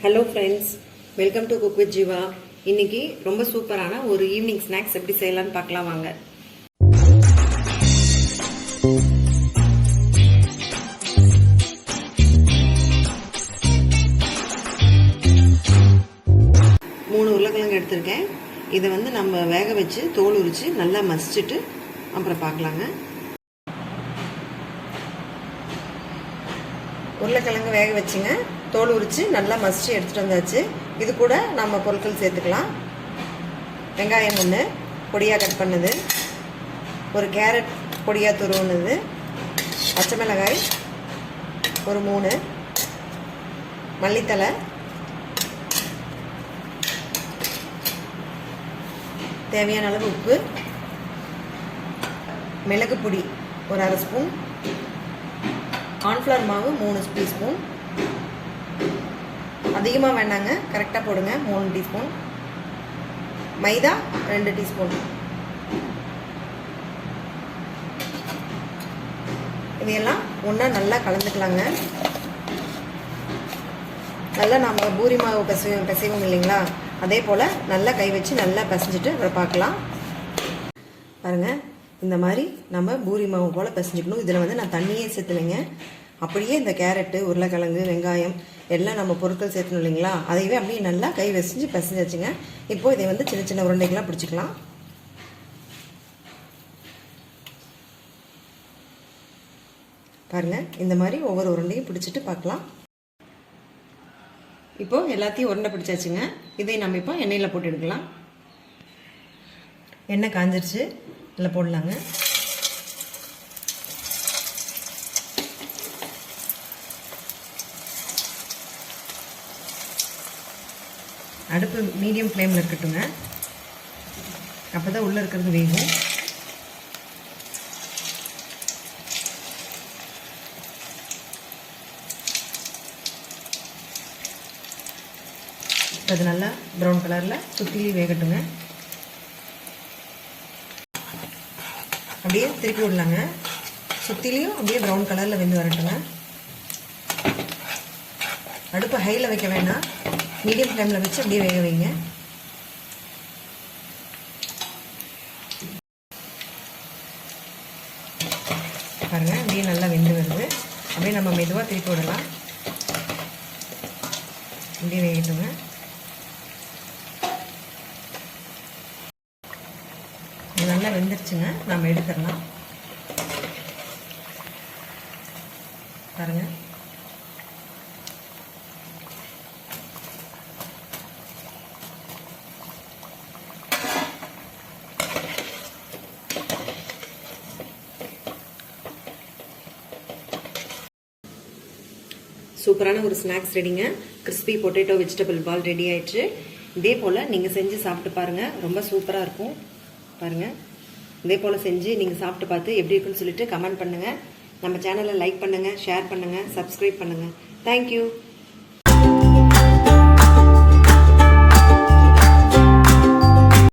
Hello friends welcome to cook with Jeeva இன்னைக்கு ரொம்ப சூப்பரான ஒரு ஈவினிங் ஸ்நாக்ஸ் எப்படி செய்யலாம்னு பார்க்கலாம் வாங்க. மூணு உருளைக்கிழங்கு எடுத்திருக்கேன். இதை வந்து நம்ம வேக வச்சு தோல் உரித்து நல்லா மசிச்சுட்டு அப்புறம் பார்க்கலாங்க. உருளைக்கிழங்கு வேக வச்சுங்க. தோல் உரித்து நல்லா மசிச்சு எடுத்துகிட்டு வந்தாச்சு. இது கூட நம்ம பொருட்கள் சேர்த்துக்கலாம். வெங்காயம் ஒன்று பொடியாக கட் பண்ணது. ஒரு கேரட் பொடியாக துருவுனது. பச்சை மிளகாய் ஒரு மூணு. மல்லித்தலை தேவையான அளவு உப்பு. மிளகு பொடி ஒரு அரை ஸ்பூன். கார்ன்ஃப்ளவர் மாவு மூணு டீஸ்பூன். அதிகமாக வேண்டாங்க கரெக்டாக போடுங்க. மூணு டீஸ்பூன். மைதா ரெண்டு டீஸ்பூன். இதையெல்லாம் ஒன்றா நல்லா கலந்துக்கலாங்க. நல்லா நம்ம பூரி மாவு பிசைவோம் பிசைவோம் இல்லைங்களா? அதே போல் நல்லா கை வச்சு நல்லா பிசைஞ்சிட்டு அப்புறம் பார்க்கலாம். பாருங்கள் இந்த மாதிரி நம்ம பூரி மாவு போல் பிசைஞ்சுக்கணும். இதில் வந்து நான் தண்ணியே சேர்த்துலைங்க. அப்படியே இந்த கேரட்டு உருளைக்கிழங்கு வெங்காயம் எல்லாம் நம்ம பொருட்கள் சேர்த்தணும் இல்லைங்களா? அதையவே அப்படியே நல்லா கை வசிஞ்சு பிசைஞ்சாச்சுங்க. இப்போ இதை வந்து சின்ன சின்ன உருண்டைகளாக பிடிச்சிக்கலாம். பாருங்கள் இந்த மாதிரி ஒவ்வொரு உருண்டையும் பிடிச்சிட்டு பார்க்கலாம். இப்போ எல்லாத்தையும் உருண்டை பிடிச்சாச்சுங்க. இதை நம்ம இப்போ எண்ணெயில் போட்டு எடுக்கலாம். எண்ணெய் காஞ்சிருச்சு. இதில் போடலாங்க. அடுப்பு மீடியம் ஃப்ளேமில் இருக்கட்டுங்க. அப்போ தான் உள்ளே இருக்கிறது வேகும். அது நல்லா ப்ரௌன் கலரில் சுற்றிலையும் வேகட்டுங்க. அப்படியே திருப்பி விடலாங்க. சுற்றிலையும் அப்படியே ப்ரௌன் கலரில் வெந்து வரட்டுங்க. அடுப்பு ஹையில் வைக்க வேணாம். மீடியம் ஃப்ளேமில் வச்சு அப்படியே வேக வைங்க. பாருங்கள் அப்படியே நல்லா வெந்து வருது. அப்படியே நம்ம மெதுவாக திருப்பி விடலாம். அப்படியே வேகட்டுங்க. நல்லா வெந்துருச்சுங்க. நம்ம எடுத்துடலாம். பாருங்கள் சூப்பரான ஒரு snacks ரெடிங்க. Crispy potato vegetable ball ready ஆயிடுச்சு. இதே போல் நீங்கள் செஞ்சு சாப்பிட்டு பாருங்கள் ரொம்ப சூப்பராக இருக்கும். பாருங்கள் இதே போல் செஞ்சு நீங்கள் சாப்பிட்டு பார்த்து எப்படி இருக்குன்னு சொல்லிட்டு கமெண்ட் பண்ணுங்கள் நம்ம சேனலை லைக் பண்ணுங்கள் ஷேர் பண்ணுங்கள் சப்ஸ்கிரைப் பண்ணுங்கள் தேங்க்யூ